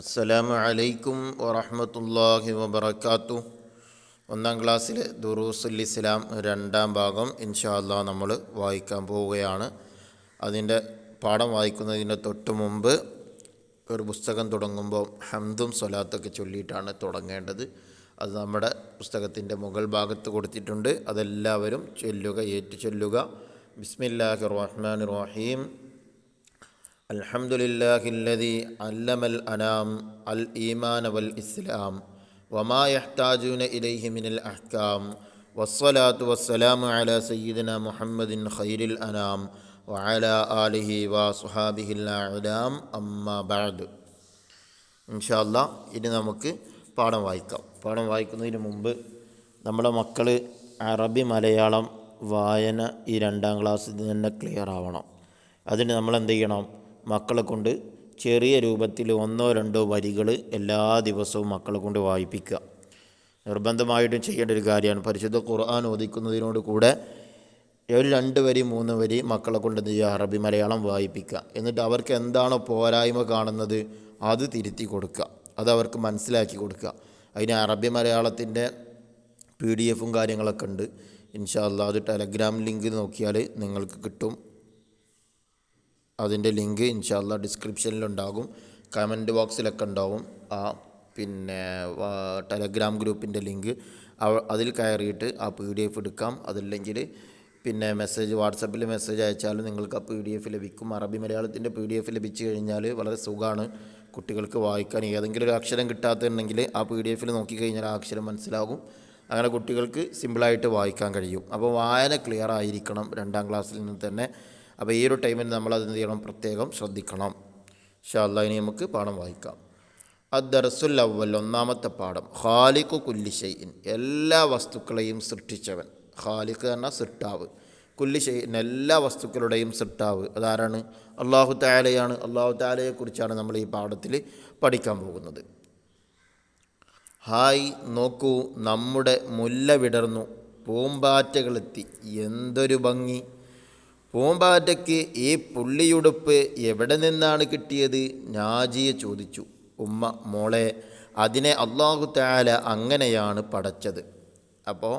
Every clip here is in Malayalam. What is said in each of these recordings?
അസ്സലാമു അലൈക്കും വറഹമത്തല്ലാഹി വബർക്കാത്തു ഒന്നാം ക്ലാസ്സിലെ ദുറൂസുൽ ഇസ്ലാം രണ്ടാം ഭാഗം ഇൻഷാ അല്ലാ നമ്മൾ വായിക്കാൻ പോവുകയാണ്. അതിന്റെ പാഠം വായിക്കുന്നതിന് തൊട്ട് മുമ്പ് ഒരു പുസ്തകം തുടങ്ങുമ്പോൾ ഹംദും സ്വലാത്തൊക്കെ ചൊല്ലിയിട്ടാണ് തുടങ്ങേണ്ടത്. അത് നമ്മുടെ പുസ്തകത്തിന്റെ മുകൾ ഭാഗത്ത് കൊടുത്തിട്ടുണ്ട്. അതെല്ലാവരും ചൊല്ലുക ഏറ്റു ചൊല്ലുക ബിസ്മില്ലാഹി റഹ്മാൻ റഹീം. الحمد لله الذي علم الأنام الإيمان والإسلام وما يحتاجون إليه من الأحكام والصلاة والسلام على سيدنا محمد خير الأنام وعلى آله وصحابه الأعلام أما بعد ഇൻഷാല്ല ഇനി നമുക്ക് പാഠം വായിക്കാം പാഠം വായിക്കുന്നതിന് മുമ്പ് നമ്മുടെ മക്കൾ അറബി മലയാളം വായന ഈ രണ്ടാം ക്ലാസ്സിൽ തന്നെ ക്ലിയർ ആവണം അതിന് നമ്മൾ എന്ത് ചെയ്യണം മക്കളെ കൊണ്ട് ചെറിയ രൂപത്തിൽ ഒന്നോ രണ്ടോ വരികൾ എല്ലാ ദിവസവും മക്കളെ കൊണ്ട് വായിപ്പിക്കുക. നിർബന്ധമായിട്ടും ചെയ്യേണ്ട ഒരു കാര്യമാണ്. പരിശുദ്ധ ഖുർആൻ ഓദിക്കുന്നതിനോട് കൂടെ ഒരു രണ്ട് വരി മൂന്ന് വരി മക്കളെ കൊണ്ട് എന്ത് ചെയ്യുക? അറബി മലയാളം വായിപ്പിക്കുക. എന്നിട്ട് അവർക്ക് എന്താണോ പോരായ്മ കാണുന്നത് അത് തിരുത്തി കൊടുക്കുക. അത് അവർക്ക് മനസ്സിലാക്കി കൊടുക്കുക. അതിന് അറബി മലയാളത്തിന്റെ പി ഡി എഫും കാര്യങ്ങളൊക്കെ ഉണ്ട്. ഇൻഷാല്ല അത് ടെലഗ്രാം ലിങ്ക് നോക്കിയാൽ നിങ്ങൾക്ക് കിട്ടും. അതിന്റെ ലിങ്ക് ഇൻഷാല്ല ഡിസ്ക്രിപ്ഷനിലുണ്ടാകും. കമന്റ് ബോക്സിലൊക്കെ ഉണ്ടാവും. ആ പിന്നെ ടെലഗ്രാം ഗ്രൂപ്പിന്റെ ലിങ്ക് അതിൽ കയറിയിട്ട് ആ പി ഡി എഫ് എടുക്കാം. അതല്ലെങ്കിൽ പിന്നെ മെസ്സേജ് വാട്സപ്പിൽ മെസ്സേജ് അയച്ചാലും നിങ്ങൾക്ക് ആ പി ഡി എഫ് ലഭിക്കും. അറബി മലയാളത്തിന്റെ പി ഡി എഫ് ലഭിച്ചു കഴിഞ്ഞാൽ വളരെ സുഖമാണ് കുട്ടികൾക്ക് വായിക്കാൻ. ഏതെങ്കിലും ഒരു അക്ഷരം കിട്ടാത്തുണ്ടെങ്കിൽ ആ പി ഡി എഫിൽ നോക്കിക്കഴിഞ്ഞാൽ ആ അക്ഷരം മനസ്സിലാകും. അങ്ങനെ കുട്ടികൾക്ക് സിമ്പിളായിട്ട് വായിക്കാൻ കഴിയും. അപ്പോൾ വായന ക്ലിയർ ആയിരിക്കണം രണ്ടാം ക്ലാസ്സിൽ നിന്ന് തന്നെ. അപ്പോൾ ഈ ഒരു ടൈമിൽ നമ്മൾ അത് എന്ത് ചെയ്യണം? പ്രത്യേകം ശ്രദ്ധിക്കണം. ഷാല്ല ഇനി നമുക്ക് പാഠം വായിക്കാം. അദ്ദർസുൽ അവൽ ഒന്നാമത്തെ പാഠം. ഖാലിഖു കുല്ലി ഷെയ്ൻ എല്ലാ വസ്തുക്കളെയും സൃഷ്ടിച്ചവൻ. ഖാലിഖ് എന്ന സൃഷ്ടാവ്. കുല്ലി ഷെയ്ൻ എല്ലാ വസ്തുക്കളുടെയും സൃഷ്ടാവ് അതാരാണ്? അള്ളാഹു താലയാണ് അള്ളാഹു താലയെക്കുറിച്ചാണ് നമ്മൾ ഈ പാഠത്തിൽ പഠിക്കാൻ പോകുന്നത്. ഹായ് നോക്കൂ നമ്മുടെ മുല്ല വിടർന്നു. പൂമ്പാറ്റകളെത്തി. എന്തൊരു ഭംഗി. പൂമ്പാറ്റയ്ക്ക് ഈ പുള്ളിയുടുപ്പ് എവിടെ നിന്നാണ് കിട്ടിയത്? നാജിയെ ചോദിച്ചു. ഉമ്മ മോളെ അതിനെ അള്ളാഹു താല അങ്ങനെയാണ് പടച്ചത്. അപ്പോൾ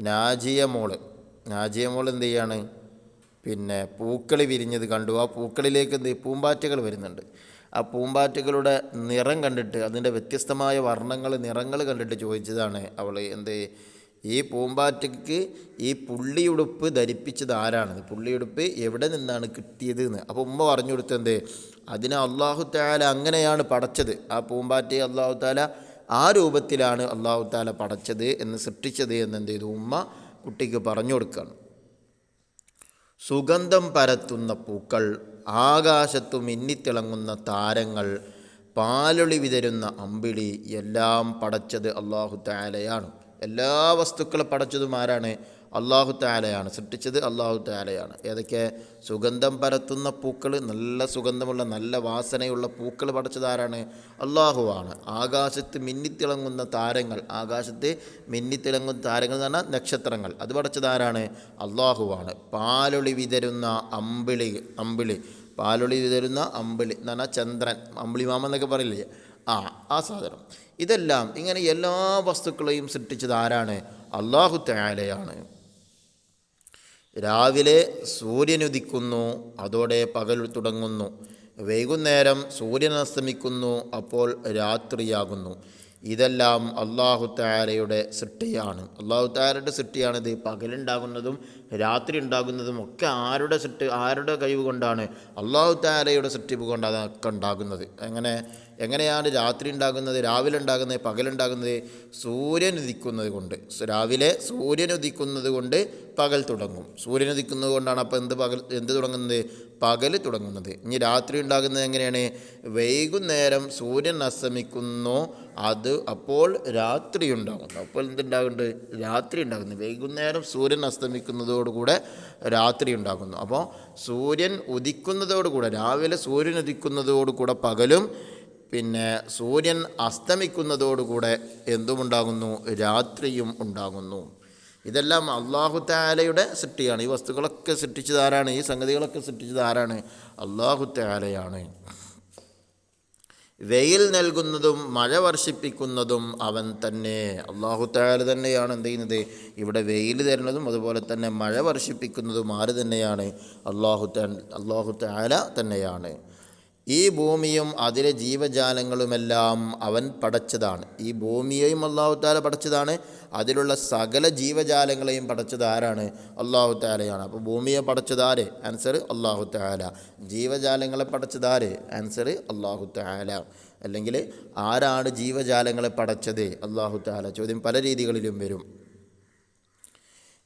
നാജിയ മോൾ നാജിയ മോൾ എന്ത് ചെയ്യാണ്? പിന്നെ പൂക്കൾ വിരിഞ്ഞത് കണ്ടു. ആ പൂക്കളിലേക്ക് എന്ത് പൂമ്പാറ്റകൾ വരുന്നുണ്ട്. ആ പൂമ്പാറ്റകളുടെ നിറം കണ്ടിട്ട് അതിന്റെ വ്യത്യസ്തമായ വർണങ്ങൾ നിറങ്ങൾ കണ്ടിട്ട് ചോദിച്ചതാണ് അവൾ എന്ത് ഈ പൂമ്പാറ്റയ്ക്ക് ഈ പുള്ളിയുടുപ്പ് ധരിപ്പിച്ചത് ആരാണ് പുള്ളിയുടുപ്പ് എവിടെ നിന്നാണ് കിട്ടിയത് എന്ന് അപ്പോൾ ഉമ്മ പറഞ്ഞു കൊടുത്തത് അതിനെ അള്ളാഹു താല അങ്ങനെയാണ് പടച്ചത്. ആ പൂമ്പാറ്റയെ അള്ളാഹു താല ആ രൂപത്തിലാണ് അള്ളാഹു താല പടച്ചത് എന്ന് സൃഷ്ടിച്ചത് എന്ന് എന്ത് ചെയ്തു? ഉമ്മ കുട്ടിക്ക് പറഞ്ഞു കൊടുക്കുകയാണ് സുഗന്ധം പരത്തുന്ന പൂക്കൾ ആകാശത്തു മിന്നിത്തിളങ്ങുന്ന താരങ്ങൾ പാലൊളി വിതരുന്ന അമ്പിളി എല്ലാം പടച്ചത് അള്ളാഹു താലയാണ് എല്ലാ വസ്തുക്കളും പടച്ചതും ആരാണ്? അള്ളാഹു താലയാണ് സൃഷ്ടിച്ചത് അള്ളാഹു താലയാണ് ഏതൊക്കെ? സുഗന്ധം പരത്തുന്ന പൂക്കൾ നല്ല സുഗന്ധമുള്ള നല്ല വാസനയുള്ള പൂക്കൾ പടച്ചത് ആരാണ്? അള്ളാഹുവാണ് ആകാശത്ത് മിന്നിത്തിളങ്ങുന്ന താരങ്ങൾ ആകാശത്ത് മിന്നിത്തിളങ്ങുന്ന താരങ്ങൾ എന്ന് പറഞ്ഞാൽ നക്ഷത്രങ്ങൾ. അത് പടച്ചത് ആരാണ്? അള്ളാഹുവാണ് പാലൊളി വിതരുന്ന അമ്പിളി അമ്പിളി. പാലൊളി വിതരുന്ന അമ്പിളി എന്ന് പറഞ്ഞാൽ ചന്ദ്രൻ. അമ്പിളിമാമെന്നൊക്കെ പറയില്ലേ? ആ ആ സാധനം. ഇതെല്ലാം ഇങ്ങനെ എല്ലാ വസ്തുക്കളെയും സൃഷ്ടിച്ചത് ആരാണ്? അള്ളാഹു താലയാണ് രാവിലെ സൂര്യനുദിക്കുന്നു അതോടെ പകൽ തുടങ്ങുന്നു. വൈകുന്നേരം സൂര്യൻ അസ്തമിക്കുന്നു അപ്പോൾ രാത്രിയാകുന്നു. ഇതെല്ലാം അള്ളാഹു താരയുടെ സൃഷ്ടിയാണ്. അള്ളാഹു താരയുടെ സൃഷ്ടിയാണിത് പകലുണ്ടാകുന്നതും രാത്രി ഉണ്ടാകുന്നതും ഒക്കെ ആരുടെ സൃഷ്ടി ആരുടെ കഴിവ് കൊണ്ടാണ് അള്ളാഹു താരയുടെ സൃഷ്ടിപ്പ് കൊണ്ടാണ് അതൊക്കെ ഉണ്ടാകുന്നത്? എങ്ങനെ എങ്ങനെയാണ് രാത്രി ഉണ്ടാകുന്നത് രാവിലെ ഉണ്ടാകുന്നത് പകലുണ്ടാകുന്നത്? സൂര്യൻ ഉദിക്കുന്നത് കൊണ്ട്. രാവിലെ സൂര്യൻ ഉദിക്കുന്നത് കൊണ്ട് പകൽ തുടങ്ങും. സൂര്യൻ ഉദിക്കുന്നത് കൊണ്ടാണ് അപ്പോൾ എന്ത് പകൽ എന്ത് തുടങ്ങുന്നത്? പകൽ തുടങ്ങുന്നത്. ഇനി രാത്രി ഉണ്ടാകുന്നത് എങ്ങനെയാണ്? വൈകുന്നേരം സൂര്യൻ അസ്തമിക്കുന്നു അത് അപ്പോൾ രാത്രി ഉണ്ടാകുന്നു. അപ്പോൾ എന്തുണ്ടാകുന്നുണ്ട്? രാത്രി ഉണ്ടാകുന്നു. വൈകുന്നേരം സൂര്യൻ അസ്തമിക്കുന്നതോടുകൂടെ രാത്രി ഉണ്ടാകുന്നു. അപ്പോൾ സൂര്യൻ ഉദിക്കുന്നതോടുകൂടെ രാവിലെ സൂര്യൻ ഉദിക്കുന്നതോടുകൂടെ പകലും പിന്നെ സൂര്യൻ അസ്തമിക്കുന്നതോടുകൂടെ എന്തുമുണ്ടാകുന്നു? രാത്രിയും ഉണ്ടാകുന്നു. ഇതെല്ലാം അള്ളാഹു താലയുടെ സൃഷ്ടിയാണ്. ഈ വസ്തുക്കളൊക്കെ സൃഷ്ടിച്ചത് ആരാണ്? ഈ സംഗതികളൊക്കെ സൃഷ്ടിച്ചത് ആരാണ്? അള്ളാഹു താലയാണ് വെയിൽ നൽകുന്നതും മഴ വർഷിപ്പിക്കുന്നതും അവൻ തന്നെ. അള്ളാഹു താല തന്നെയാണ് എന്ത് ചെയ്യുന്നത്? ഇവിടെ വെയിൽ തരുന്നതും അതുപോലെ തന്നെ മഴ വർഷിപ്പിക്കുന്നതും ആര് തന്നെയാണ്? അള്ളാഹു ത അള്ളാഹു താല തന്നെയാണ്. ഈ ഭൂമിയും അതിലെ ജീവജാലങ്ങളുമെല്ലാം അവൻ പടച്ചതാണ്. ഈ ഭൂമിയെയും അള്ളാഹു താല പടച്ചതാണ്. അതിലുള്ള സകല ജീവജാലങ്ങളെയും പടച്ചത് ആരാണ്? അള്ളാഹു താലയാണ് അപ്പോൾ ഭൂമിയെ പടച്ചതാര് ആൻസർ അള്ളാഹു താല ജീവജാലങ്ങളെ പടച്ചതാര് ആൻസർ അള്ളാഹു താല അല്ലെങ്കിൽ ആരാണ് ജീവജാലങ്ങളെ പടച്ചത്? അള്ളാഹു താല ചോദ്യം പല രീതികളിലും വരും.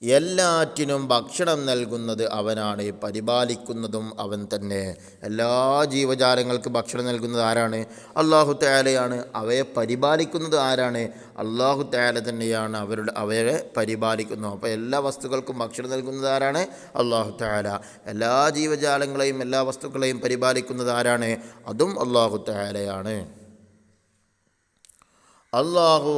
എല്ലാറ്റിനും ഭക്ഷണം നൽകുന്നത് അവനാണ്. പരിപാലിക്കുന്നതും അവൻ തന്നെ. എല്ലാ ജീവജാലങ്ങൾക്ക് ഭക്ഷണം നൽകുന്നത് ആരാണ്? അള്ളാഹു താലയാണ് അവയെ പരിപാലിക്കുന്നത് ആരാണ്? അള്ളാഹു താല തന്നെയാണ് അവരുടെ അവയെ പരിപാലിക്കുന്നത് അപ്പോൾ എല്ലാ വസ്തുക്കൾക്കും ഭക്ഷണം നൽകുന്നത് ആരാണ്? അള്ളാഹു താല എല്ലാ ജീവജാലങ്ങളെയും എല്ലാ വസ്തുക്കളെയും പരിപാലിക്കുന്നത് ആരാണ്? അതും അള്ളാഹു താലയാണ് അള്ളാഹു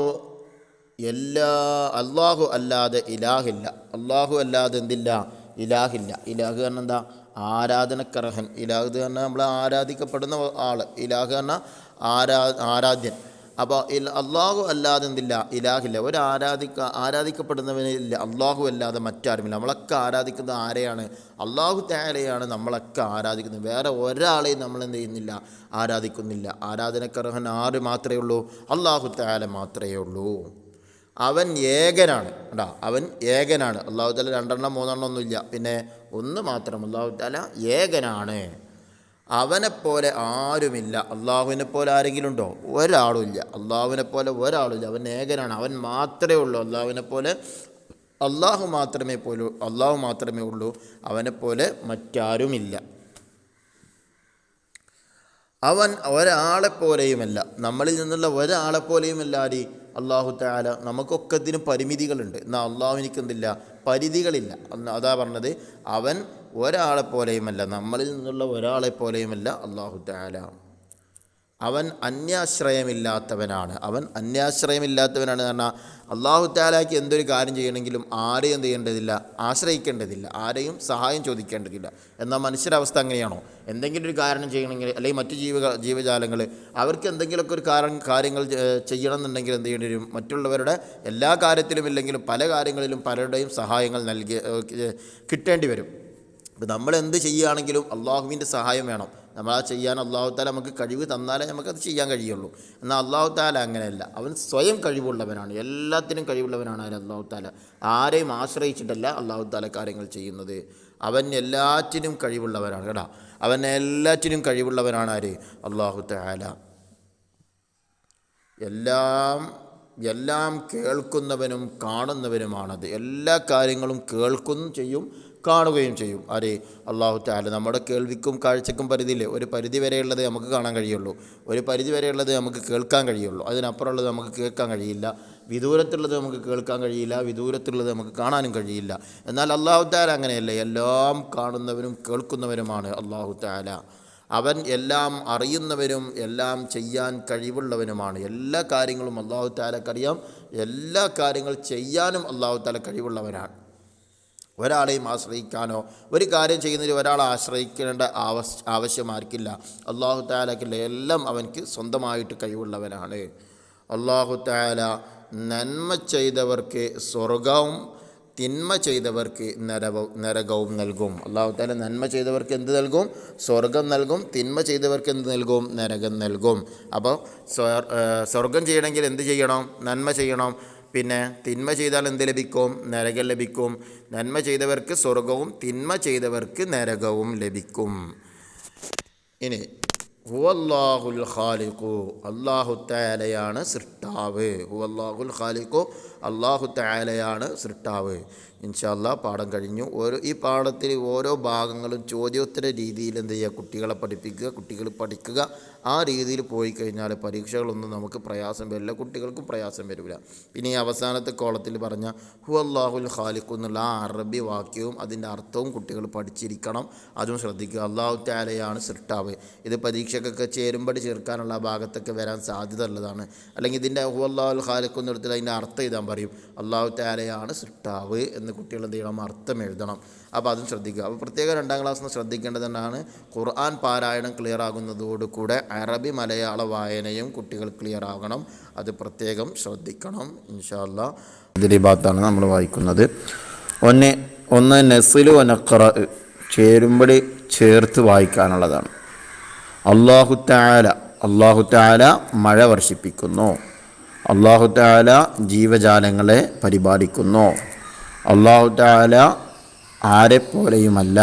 എല്ലാ അള്ളാഹു അല്ലാതെ ഇലാഹില്ല. അള്ളാഹു അല്ലാതെ എന്തില്ല? ഇലാഹില്ല. ഇലാഹ് കാരണം എന്താ? ആരാധനക്കർഹൻ. ഇലാഹ് കാരണം നമ്മൾ ആരാധിക്കപ്പെടുന്ന ആൾ. ഇലാഹ് കാരണം ആരാ ആരാധ്യൻ. അപ്പോൾ ഇൽ അള്ളാഹു അല്ലാതെ എന്തില്ല? ഇലാഹില്ല. ഒരു ആരാധിക്ക ആരാധിക്കപ്പെടുന്നവനില്ല അള്ളാഹു അല്ലാതെ മറ്റാരുമില്ല. നമ്മളൊക്കെ ആരാധിക്കുന്നത് ആരെയാണ്? അള്ളാഹു താരയാണ് നമ്മളൊക്കെ ആരാധിക്കുന്നത്. വേറെ ഒരാളെയും നമ്മൾ എന്ത് ചെയ്യുന്നില്ല? ആരാധിക്കുന്നില്ല. ആരാധനക്കർഹൻ ആര് മാത്രമേ ഉള്ളൂ? അള്ളാഹു താര മാത്രമേ ഉള്ളൂ. അവൻ ഏകനാണ്. കേട്ടോ അവൻ ഏകനാണ്. അള്ളാഹു താല രണ്ടെണ്ണം മൂന്നെണ്ണം ഒന്നുമില്ല പിന്നെ ഒന്ന് മാത്രം അള്ളാഹു താല ഏകനാണ്. അവനെപ്പോലെ ആരുമില്ല. അള്ളാഹുവിനെ പോലെ ആരെങ്കിലും ഉണ്ടോ ഒരാളും ഇല്ല. അള്ളാഹുവിനെ പോലെ ഒരാളുമില്ല അവൻ ഏകനാണ്. അവൻ മാത്രമേ ഉള്ളൂ. അള്ളാഹുവിനെ പോലെ അള്ളാഹു മാത്രമേ പോലൂ അള്ളാഹു മാത്രമേ ഉള്ളൂ. അവനെപ്പോലെ മറ്റാരുമില്ല. അവൻ ഒരാളെപ്പോലെയുമല്ല. നമ്മളിൽ നിന്നുള്ള ഒരാളെപ്പോലെയുമല്ല ആര്? അള്ളാഹു താല ഇതിന് പരിമിതികളുണ്ട്. എന്നാൽ അള്ളാഹുവിനിക്ക് എന്തില്ല പരിധികളില്ല. അതാ പറഞ്ഞത് അവൻ ഒരാളെപ്പോലെയുമല്ല നമ്മളിൽ നിന്നുള്ള ഒരാളെപ്പോലെയുമല്ല അള്ളാഹു താല അവൻ അന്യാശ്രയമില്ലാത്തവനാണ്. അവൻ അന്യാശ്രയമില്ലാത്തവനാണ് കാരണം അള്ളാഹു താലാക്ക് എന്തൊരു കാര്യം ചെയ്യണമെങ്കിലും ആരെയും എന്ത് ചെയ്യേണ്ടതില്ല ആശ്രയിക്കേണ്ടതില്ല ആരെയും സഹായം ചോദിക്കേണ്ടതില്ല. എന്നാൽ മനുഷ്യരുടെ അവസ്ഥ അങ്ങനെയാണോ? എന്തെങ്കിലും ഒരു കാരണം ചെയ്യണമെങ്കിൽ അല്ലെങ്കിൽ മറ്റു ജീവ ജീവജാലങ്ങൾ അവർക്ക് എന്തെങ്കിലുമൊക്കെ ഒരു കാരണം കാര്യങ്ങൾ ചെയ്യണം എന്നുണ്ടെങ്കിൽ എന്ത് ചെയ്യേണ്ടി വരും? മറ്റുള്ളവരുടെ എല്ലാ കാര്യത്തിലും ഇല്ലെങ്കിലും പല കാര്യങ്ങളിലും പലരുടെയും സഹായങ്ങൾ നൽകി കിട്ടേണ്ടി വരും. ഇപ്പം നമ്മൾ എന്ത് ചെയ്യുകയാണെങ്കിലും അള്ളാഹുവിന്റെ സഹായം വേണം. നമ്മൾ ചെയ്യാൻ അള്ളാഹു താല നമുക്ക് കഴിവ് തന്നാലേ നമുക്കത് ചെയ്യാൻ കഴിയുള്ളൂ. എന്നാൽ അള്ളാഹു താല അങ്ങനെയല്ല. അവൻ സ്വയം കഴിവുള്ളവനാണ്. എല്ലാത്തിനും കഴിവുള്ളവനാണ് അവൻ അള്ളാഹു താല ആരെയും ആശ്രയിച്ചിട്ടല്ല അള്ളാഹു താല കാര്യങ്ങൾ ചെയ്യുന്നത്. അവൻ എല്ലാറ്റിനും കഴിവുള്ളവനാണ് കേട്ടോ. അവൻ എല്ലാറ്റിനും കഴിവുള്ളവനാണ് ആര്? അള്ളാഹു താല എല്ലാം എല്ലാം കേൾക്കുന്നവനും കാണുന്നവനുമാണത്. എല്ലാ കാര്യങ്ങളും കേൾക്കുന്നു ചെയ്യും കാണുകയും ചെയ്യും. ആരെ അള്ളാഹു താല നമ്മുടെ കേൾവിക്കും കാഴ്ചക്കും പരിധിയില്ലേ ഒരു പരിധി വരെയുള്ളത് നമുക്ക് കാണാൻ കഴിയുള്ളൂ. ഒരു പരിധി വരെയുള്ളത് നമുക്ക് കേൾക്കാൻ കഴിയുള്ളൂ. അതിനപ്പുറമുള്ളത് നമുക്ക് കേൾക്കാൻ കഴിയില്ല. വിദൂരത്തുള്ളത് നമുക്ക് കേൾക്കാൻ കഴിയില്ല. വിദൂരത്തുള്ളത് നമുക്ക് കാണാനും കഴിയില്ല. എന്നാൽ അള്ളാഹു താല അങ്ങനെയല്ല? എല്ലാം കാണുന്നവരും കേൾക്കുന്നവരുമാണ് അള്ളാഹു താല അവൻ എല്ലാം അറിയുന്നവരും എല്ലാം ചെയ്യാൻ കഴിവുള്ളവനുമാണ്. എല്ലാ കാര്യങ്ങളും അള്ളാഹു താലക്കറിയാം എല്ലാ കാര്യങ്ങൾ ചെയ്യാനും അള്ളാഹു താല കഴിവുള്ളവനാണ്. ഒരാളെയും ആശ്രയിക്കാനോ ഒരു കാര്യം ചെയ്യുന്നതിൽ ഒരാളെ ആശ്രയിക്കേണ്ട ആവശ്യ ആവശ്യമാർക്കില്ല അള്ളാഹു താലാക്കില്ല എല്ലാം അവനക്ക് സ്വന്തമായിട്ട് കഴിവുള്ളവനാണ്. അള്ളാഹു താല നന്മ ചെയ്തവർക്ക് സ്വർഗവും തിന്മ ചെയ്തവർക്ക് നരവും നരകവും നൽകും. അള്ളാഹു താല നന്മ ചെയ്തവർക്ക് എന്ത് നൽകും? സ്വർഗം നൽകും തിന്മ ചെയ്തവർക്ക് എന്ത് നൽകും? നരകം നൽകും. അപ്പോൾ സ്വർ- സ്വർഗം ചെയ്യണമെങ്കിൽ എന്ത് ചെയ്യണം? നന്മ ചെയ്യണം. പിന്നെ തിന്മ ചെയ്താൽ എന്ത് ലഭിക്കും? നരകം ലഭിക്കും. നന്മ ചെയ്തവർക്ക് സ്വർഗവും തിന്മ ചെയ്തവർക്ക് നരകവും ലഭിക്കും. ഇനി ഹുവല്ലാഹുൽ ഖാലിഖു അള്ളാഹു താലയാണ് സൃഷ്ടാവ്. ഹുവല്ലാഹുൽ ഖാലിഖു അള്ളാഹു താലയാണ് സൃഷ്ടാവ്. ഇൻഷാല്ലാ പാഠം കഴിഞ്ഞു. ഓരോ ഈ പാഠത്തിൽ ഓരോ ഭാഗങ്ങളും ചോദ്യോത്തര രീതിയിൽ എന്ത് ചെയ്യുക? കുട്ടികളെ പഠിപ്പിക്കുക കുട്ടികൾ പഠിക്കുക. ആ രീതിയിൽ പോയി കഴിഞ്ഞാൽ പരീക്ഷകളൊന്നും നമുക്ക് പ്രയാസം വരില്ല കുട്ടികൾക്കും പ്രയാസം വരില്ല. പിന്നെ ഈ അവസാനത്തെ കോളത്തിൽ പറഞ്ഞ ഹു അള്ളാഹുൽ ഖാലിഖു എന്നുള്ള ആ അറബി വാക്യവും അതിന്റെ അർത്ഥവും കുട്ടികൾ പഠിച്ചിരിക്കണം. അതും ശ്രദ്ധിക്കുക. അള്ളാഹു താലയാണ് സൃഷ്ടാവ്. ഇത് പരീക്ഷക്കൊക്കെ ചേരുമ്പടി ചേർക്കാനുള്ള ഭാഗത്തൊക്കെ വരാൻ സാധ്യത ഉള്ളതാണ്. അല്ലെങ്കിൽ ഇതിന്റെ ഹു അള്ളാഹുൽ ഖാലിഖു എന്നെടുത്തിട്ട് അതിന്റെ അർത്ഥം എഴുതാൻ പറയും. അള്ളാഹു താലയാണ് സൃഷ്ടാവ് എന്ന് കുട്ടികൾ എന്ത് ചെയ്യണം അർത്ഥം എഴുതണം. അപ്പോൾ അതും ശ്രദ്ധിക്കുക. അപ്പോൾ പ്രത്യേകം രണ്ടാം ക്ലാസ്സിൽ ശ്രദ്ധിക്കേണ്ടത് തന്നെയാണ് ഖുർആൻ പാരായണം ക്ലിയർ ആകുന്നതോടുകൂടെ അറബി മലയാള വായനയും കുട്ടികൾ ക്ലിയർ ആകണം. അത് പ്രത്യേകം ശ്രദ്ധിക്കണം. ഇൻഷാല്ല ഇതിന്റെ ഭാഗത്താണ് നമ്മൾ വായിക്കുന്നത്. ഒന്ന് ഒന്ന് നെസിലു നഖറ ചേരുമ്പടി ചേർത്ത് വായിക്കാനുള്ളതാണ്. അള്ളാഹു താല അള്ളാഹു താല മഴ വർഷിപ്പിക്കുന്നു. അള്ളാഹു താല ജീവജാലങ്ങളെ പരിപാലിക്കുന്നു. അള്ളാഹു താല ആരെപ്പോലെയുമല്ല.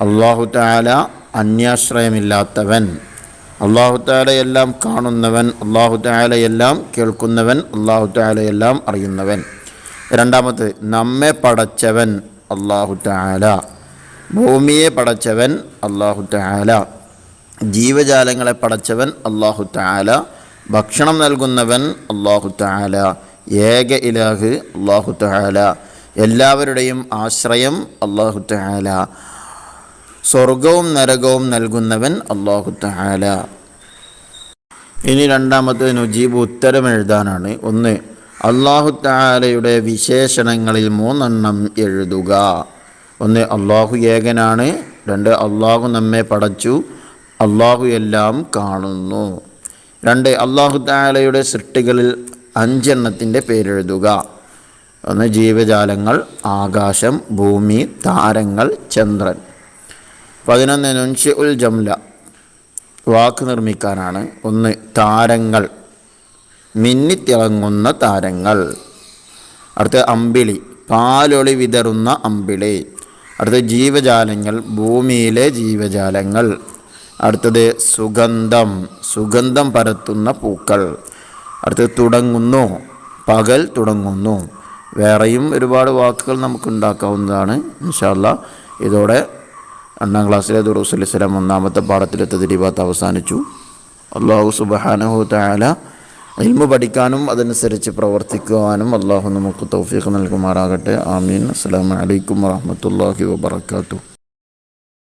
അള്ളാഹു താല അന്യാശ്രയമില്ലാത്തവൻ. അള്ളാഹു താലയെല്ലാം കാണുന്നവൻ അള്ളാഹു താലയെല്ലാം കേൾക്കുന്നവൻ അള്ളാഹു താലയെല്ലാം അറിയുന്നവൻ. രണ്ടാമത് നമ്മെ പടച്ചവൻ അള്ളാഹു താല ഭൂമിയെ പടച്ചവൻ അള്ളാഹു താല ജീവജാലങ്ങളെ പടച്ചവൻ അള്ളാഹു താല ഭക്ഷണം നൽകുന്നവൻ അള്ളാഹു താല ഏക ഇലാഹ് അള്ളാഹു താല എല്ലാവരുടെയും ആശ്രയം അള്ളാഹു തഹാല സ്വർഗവും നരകവും നൽകുന്നവൻ അള്ളാഹു തഹാല ഇനി രണ്ടാമത്തെ നുജീബ് ഉത്തരം എഴുതാനാണ്. ഒന്ന് അള്ളാഹു താലയുടെ വിശേഷണങ്ങളിൽ മൂന്നെണ്ണം എഴുതുക. ഒന്ന് അള്ളാഹു ഏകനാണ്. രണ്ട് അള്ളാഹു നമ്മെ പടച്ചു. അള്ളാഹു എല്ലാം കാണുന്നു. രണ്ട് അള്ളാഹു താലയുടെ സൃഷ്ടികളിൽ അഞ്ചെണ്ണത്തിന്റെ പേരെഴുതുക. ഒന്ന് ജീവജാലങ്ങൾ ആകാശം ഭൂമി താരങ്ങൾ ചന്ദ്രൻ. പതിനൊന്ന് നുൻഷി ഉൽ ജംല. വാക്ക് നിർമ്മിക്കാനാണ്. ഒന്ന് താരങ്ങൾ. മിന്നിത്തിളങ്ങുന്ന താരങ്ങൾ. അടുത്ത അമ്പിളി. പാലൊളി വിതറുന്ന അമ്പിളി. അടുത്ത ജീവജാലങ്ങൾ. ഭൂമിയിലെ ജീവജാലങ്ങൾ. അടുത്തത് സുഗന്ധം. സുഗന്ധം പരത്തുന്ന പൂക്കൾ. അടുത്തത് തുടങ്ങുന്നു. പകൽ തുടങ്ങുന്നു. വേറെയും ഒരുപാട് വാക്കുകൾ നമുക്ക് ഉണ്ടാക്കാവുന്നതാണ് ഇൻഷാല്ല ഇതോടെ രണ്ടാം ക്ലാസ്സിലെ ദുറൂസുൽ ഇസ്ലാം ഒന്നാമത്തെ പാഠത്തിലെ തദ്രീബാത്ത് അവസാനിച്ചു. അള്ളാഹു സുബഹാനഹു താല ഇൽമ പഠിക്കാനും അതനുസരിച്ച് പ്രവർത്തിക്കുവാനും അള്ളാഹു നമുക്ക് തൗഫീഖ് നൽകുമാറാകട്ടെ. ആമീൻ. അസ്സാം വലൈക്കും വാഹമത്തല്ലാഹി വാബർക്കാത്തു